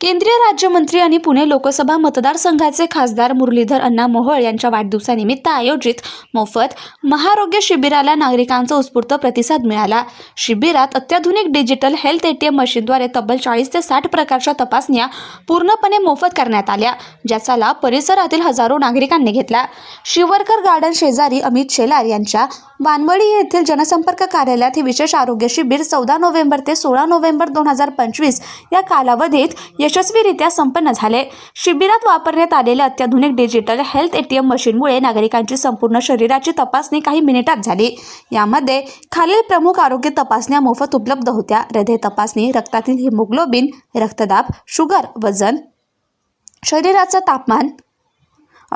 केंद्रीय राज्यमंत्री आणि पुणे लोकसभा मतदारसंघाचे खासदार मुरलीधर अण्णा मोहोळ यांच्या वाढदिवसानिमित्त आयोजित मोफत महारोग्य शिबिराला नागरिकांचा उत्स्फूर्त प्रतिसाद मिळाला. शिबिरात अत्याधुनिक डिजिटल हेल्थ एटीएम मशीनद्वारे तब्बल चाळीस ते साठ प्रकारच्या तपासण्या पूर्णपणे मोफत करण्यात आल्या ज्याचा लाभ परिसरातील हजारो नागरिकांनी घेतला. शिवरकर गार्डन शेजारी अमित शेलार यांच्या वानवडी येथील जनसंपर्क कार्यालयात हे विशेष आरोग्य शिबिर चौदा नोव्हेंबर ते सोळा नोव्हेंबर दोन हजार पंचवीस या कालावधीत यशस्वीरित्या संपन्न झाले. शिबिरात वापरण्यात आलेल्या अत्याधुनिक डिजिटल हेल्थ एटीएम मशीनमुळे नागरिकांची संपूर्ण शरीराची तपासणी काही मिनिटात झाली. यामध्ये खालील प्रमुख आरोग्य तपासण्या मोफत उपलब्ध होत्या. हृदय तपासणी रक्तातील हिमोग्लोबिन रक्तदाब शुगर वजन शरीराचं तापमान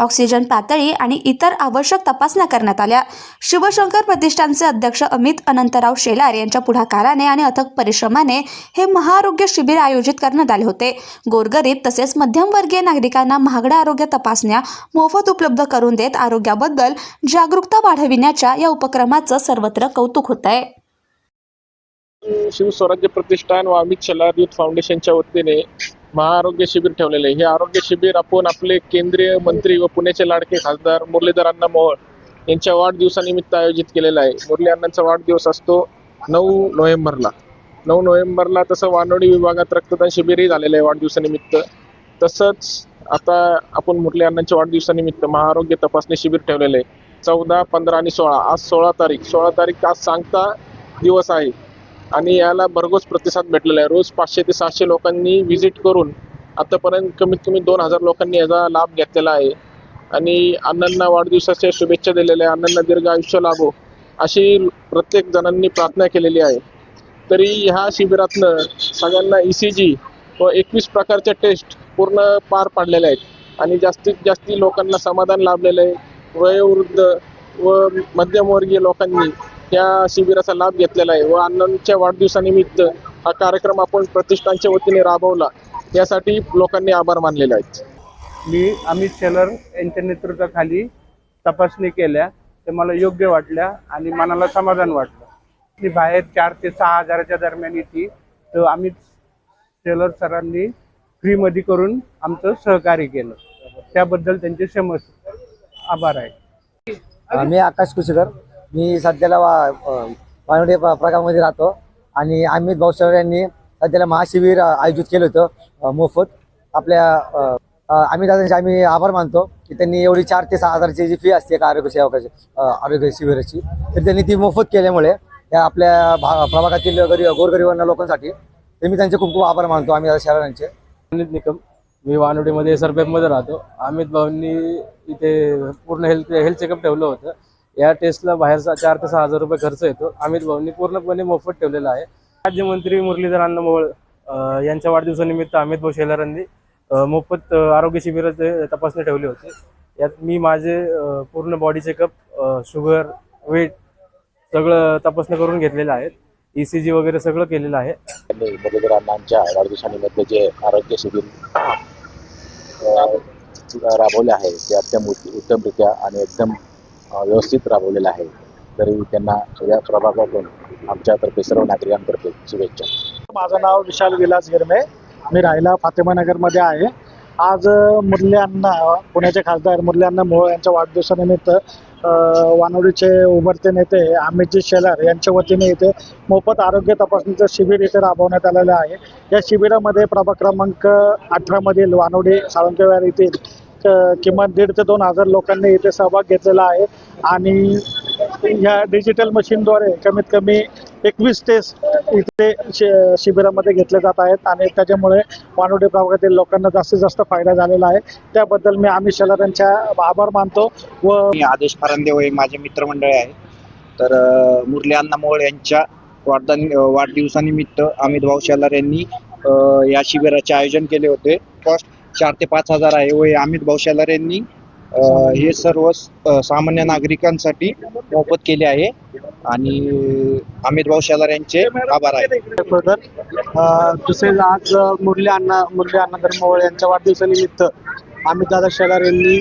ऑक्सिजन पातळी आणि इतर आवश्यक तपासण्या करण्यात आल्या. शिवशंकर प्रतिष्ठानचे अध्यक्ष अमित अनंतराव शेलार यांच्या पुढाकाराने आणि अथक परिश्रमाने हे महाआरोग्य शिबिर आयोजित करण्यात आले होते. गोरगरीब तसेच मध्यमवर्गीय नागरिकांना महागड्या आरोग्य तपासण्या मोफत उपलब्ध करून देत आरोग्याबद्दल जागरूकता वाढविण्याच्या या उपक्रमाचं सर्वत्र कौतुक होत आहे. शिवस्वराज्य प्रतिष्ठान व अमित शेलार युथ फाउंडेशनच्या वतीने महाआरोग्य शिबिर ठेवलेले आहे. हे आरोग्य शिबिर आपण आपले केंद्रीय मंत्री व पुण्याचे लाडके खासदार मुरलीधर अण्णा मोहोळ यांच्या वाढदिवसानिमित्त आयोजित केलेलं आहे. मुरली अण्णांचा वाढदिवस असतो नऊ नोव्हेंबरला. नऊ नोव्हेंबरला तसं वानोडी विभागात रक्तदान शिबिरही झालेलं आहे वाढदिवसानिमित्त. तसंच आता आपण मुरली अण्णांच्या वाढदिवसानिमित्त महाआरोग्य तपासणी शिबिर ठेवलेलं आहे. चौदा पंधरा आणि सोळा. आज सोळा तारीख. सोळा तारीख आज सांगता दिवस आहे. आणि याला भरघोस प्रतिसाद भेटलेला आहे. रोज पाचशे ते सहाशे लोकांनी व्हिजिट करून आतापर्यंत कमीत कमी दोन हजार लोकांनी याचा लाभ घेतलेला आहे. आणि अण्णांना वाढदिवसाच्या शुभेच्छा दिलेल्या आहे. अण्णांना दीर्घ आयुष्य लाभो अशी प्रत्येक जणांनी प्रार्थना केलेली आहे. तरी ह्या शिबिरातनं सगळ्यांना ई सी जी व एकवीस प्रकारच्या टेस्ट पूर्ण पार पाडलेल्या आहेत. आणि जास्तीत जास्ती लोकांना समाधान लाभलेलं आहे. वयोवृद्ध व मध्यमवर्गीय लोकांनी या शिबिराचा लाभ घेतलेला आहे. व अण्णांच्या वाढदिवसानिमित्त हा कार्यक्रम आपण प्रतिष्ठानच्या वतीने राबवला. यासाठी लोकांनी आभार मानलेले आहेत. मी अमित शेलर यांच्या नेतृत्वाखाली तपासणी केल्या. ते मला योग्य वाटल्या आणि मनाला समाधान वाटलं. ती बाहेर चार ते सहा हजाराच्या दरम्यान येते. तर अमित शेलर सरांनी फ्रीमध्ये करून आमचं सहकार्य केलं. त्याबद्दल त्यांचे समज आभार आहे. मी आकाश कुशेकर मी सध्याला वा अ, वानवडे प- राहतो. आणि अमित भाऊसर यांनी सध्याला महाशिबिर आयोजित केलं होतं मोफत. आपल्या अ, अमित दादांचे आम्ही आभार मानतो की त्यांनी एवढी चार ते सहा हजारची जी फी असते एका आरोग्य सेवकाची आरोग्य शिबिराची तर त्यांनी ती मोफत केल्यामुळे या आपल्या भा प्रभागातील गरीब गोरगरिबांना लोकांसाठी तर मी त्यांचे खूप खूप आभार मानतो आम्ही दादा शहरांचे. अनित निकम मी वानवडीमध्ये सरपेपमध्ये राहतो. अमित भाऊंनी इथे पूर्ण हेल्थ हेल्थ चेकअप ठेवलं होतं. या टेस्टला बाहेरचा चार ते सहा हजार रुपये खर्च येतो. अमित भाऊंनी पूर्णपणे मोफत ठेवलेला आहे. राज्यमंत्री मुरलीधर अण्णा मोहोळ यांच्या वाढदिवसानिमित्त अमित भाऊ शेलारांनी मोफत आरोग्य शिबिराचे तपासणी ठेवली होती. यात मी माझे पूर्ण बॉडी चेकअप शुगर वेट सगळं तपासणी करून घेतलेलं आहे. ई सी जी वगैरे सगळं केलेलं आहे. त्यांनी मुरलीधर अण्णांच्या वाढदिवसानिमित्त जे आरोग्य शिबिर राबवले आहे ते अत्यंत उत्तमरित्या आणि एकदम व्यवस्थित राबवलेलं आहे. तरी त्यांना या प्रभागातून आमच्यातर्फे सर्व नागरिकांतर्फे शुभेच्छा. माझं नाव विशाल विलास गिरमे मी राहिला फातेमानगरमध्ये आहे. आज मुरल्यांना पुण्याचे खासदार मुरल्यांना अण्णा मोहोळ यांच्या वाढदिवसानिमित्त वानोडीचे वानवडीचे उभरते नेते अमितजी शेलार यांच्या वतीने इथे मोफत आरोग्य तपासणीचं शिबिर इथे राबवण्यात आलेलं आहे. या शिबिरामध्ये प्रभाग क्रमांक अठरामधील वानवडी साळंकेवार येथील किमान दीड ते दोन हजार लोकांनी इथे सहभाग घेतलेला आहे. आणि ह्या डिजिटल मशीनद्वारे कमीत कमी एकवीस टेस्ट इथे शि- शिबिरामध्ये घेतले जात आहेत. आणि त्याच्यामुळे वानवडी प्रभागातील लोकांना जास्तीत जास्त फायदा झालेला आहे. त्याबद्दल मी आम्ही शेलार यांच्या आभार मानतो व मी आदेश फारंदेव हे माझे मित्रमंडळी आहे तर मुरली अण्णा मोहोळ यांच्या वाढदान वाढदिवसानिमित्त अमित भाऊ शेलार यांनी या शिबिराचे आयोजन केले होते. फर्स्ट चार ते पाच हजार आहे. व हे अमित भाऊ शेलार यांनी हे सर्व स- सामान्य नागरिकांसाठी मोफत केले आहे. आणि अमित भाऊ शेलार यांचे आभार आहे. तर अ, तसेच आज मुरली अण्णा मुरली अण्णा धर्मवळ यांच्या वाढदिवसानिमित्त अमितदादा शेलार यांनी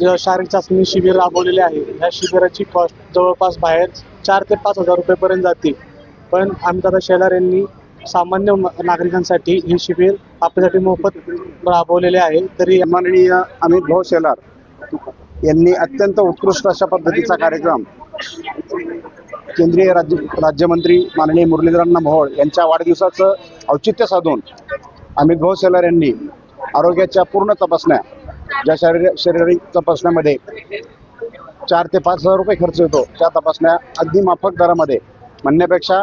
जे शारीरिक चाचणी शिबिर राबवलेले आहे. या शिबिराची कॉस्ट जवळपास बाहेर चार ते पाच हजार रुपयेपर्यंत जाते. पण अमितदादा शेलार यांनी सामान्य नागरिकांसाठी हे शिबिर आपल्यासाठी मोफत राबवलेले आहे. तरी माननीय अमित भाऊ शेलार यांनी अत्यंत उत्कृष्ट अशा पद्धतीचा कार्यक्रम केंद्रीय राज्य राज्यमंत्री माननीय मुरलीधरांना मोहोळ यांच्या वाढदिवसाचं औचित्य साधून अमित भाऊ शेलार यांनी आरोग्याच्या पूर्ण तपासण्या ज्या शारीर शारीरिक तपासण्यामध्ये चार ते पाच हजार रुपये खर्च येतो त्या तपासण्या अगदी माफक दरामध्ये म्हणण्यापेक्षा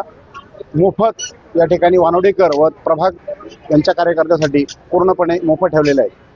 मोफत या ठिकाणी वानोडेकर व प्रभाग यांच्या कार्यकर्त्यासाठी पूर्णपणे मोफत ठेवलेले आहे